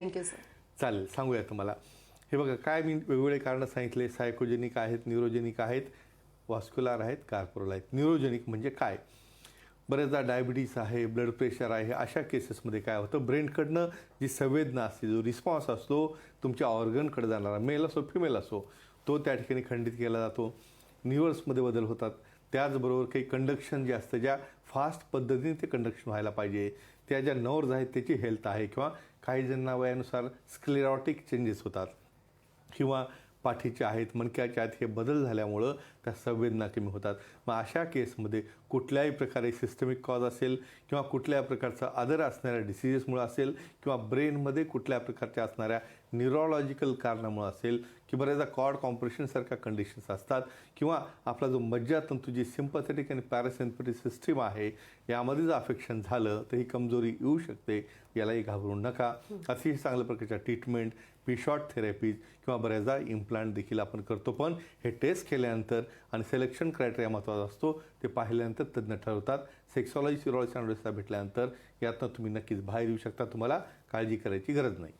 Thank you sir चालेल सांगूया तुम्हाला. हे बघा काय मी वेगवेगळे कारणं सांगितले. सायकोजेनिक आहेत न्यूरोजेनिक आहेत वास्क्युलार आहेत कार्पोरल आहेत. न्यूरोजेनिक म्हणजे काय? बरेचदा डायबिटीस आहे ब्लड प्रेशर आहे अशा केसेसमध्ये काय होतं? ब्रेनकडनं जी संवेदना असते जो रिस्पॉन्स असतो तुमच्या ऑर्गनकडे जाणारा मेल असो फिमेल असो तो त्या ठिकाणी खंडित केला जातो. न्यूअर्समध्ये बदल होतात. त्याचबरोबर काही कंडक्शन जे असतं ज्या फास्ट पद्धतीने ते कंडक्शन व्हायला पाहिजे. त्या ज्या नर्व्ज आहेत त्याची हेल्थ आहे. किंवा काही जणांना वयानुसार स्क्लेरॉटिक चेंजेस होतात. किंवा पाठीचे आहेत मणक्याच्या आहेत हे बदल झाल्यामुळं त्या संवेदना कमी होतात. मग अशा केसमध्ये कुठल्याही प्रकारे सिस्टमिक कॉज असेल किंवा कुठल्या प्रकारचा आदर असणाऱ्या डिसिजेसमुळं असेल किंवा ब्रेनमध्ये कुठल्या प्रकारच्या असणाऱ्या न्यूरोलॉजिकल कारणामुळं असेल की बऱ्याचदा कॉर्ड कॉम्प्रेशनसारख्या कंडिशन्स असतात किंवा आपला जो मज्जातंतू जी सिम्पथेटिक आणि पॅरासिम्पॅथिक सिस्टीम आहे यामध्ये जर अफेक्शन झालं तर ही कमजोरी येऊ शकते. यालाही घाबरू नका. अतिशय चांगल्या प्रकारच्या ट्रीटमेंट पी शॉर्ट थेरपीज किंवा बऱ्याचदा इम्प्लांट देखील आपण करतो. पण हे टेस्ट केल्यानंतर आणि सिलेक्शन क्रायटेरिया महत्त्वाचा असतो ते पाहिल्यानंतर तज्ज्ञ ठरवतात. सेक्सॉलॉजी सिरोलॉजी भेटल्यानंतर यातनं तुम्ही नक्कीच बाहेर येऊ शकता. तुम्हाला काळजी करायची गरज नाही.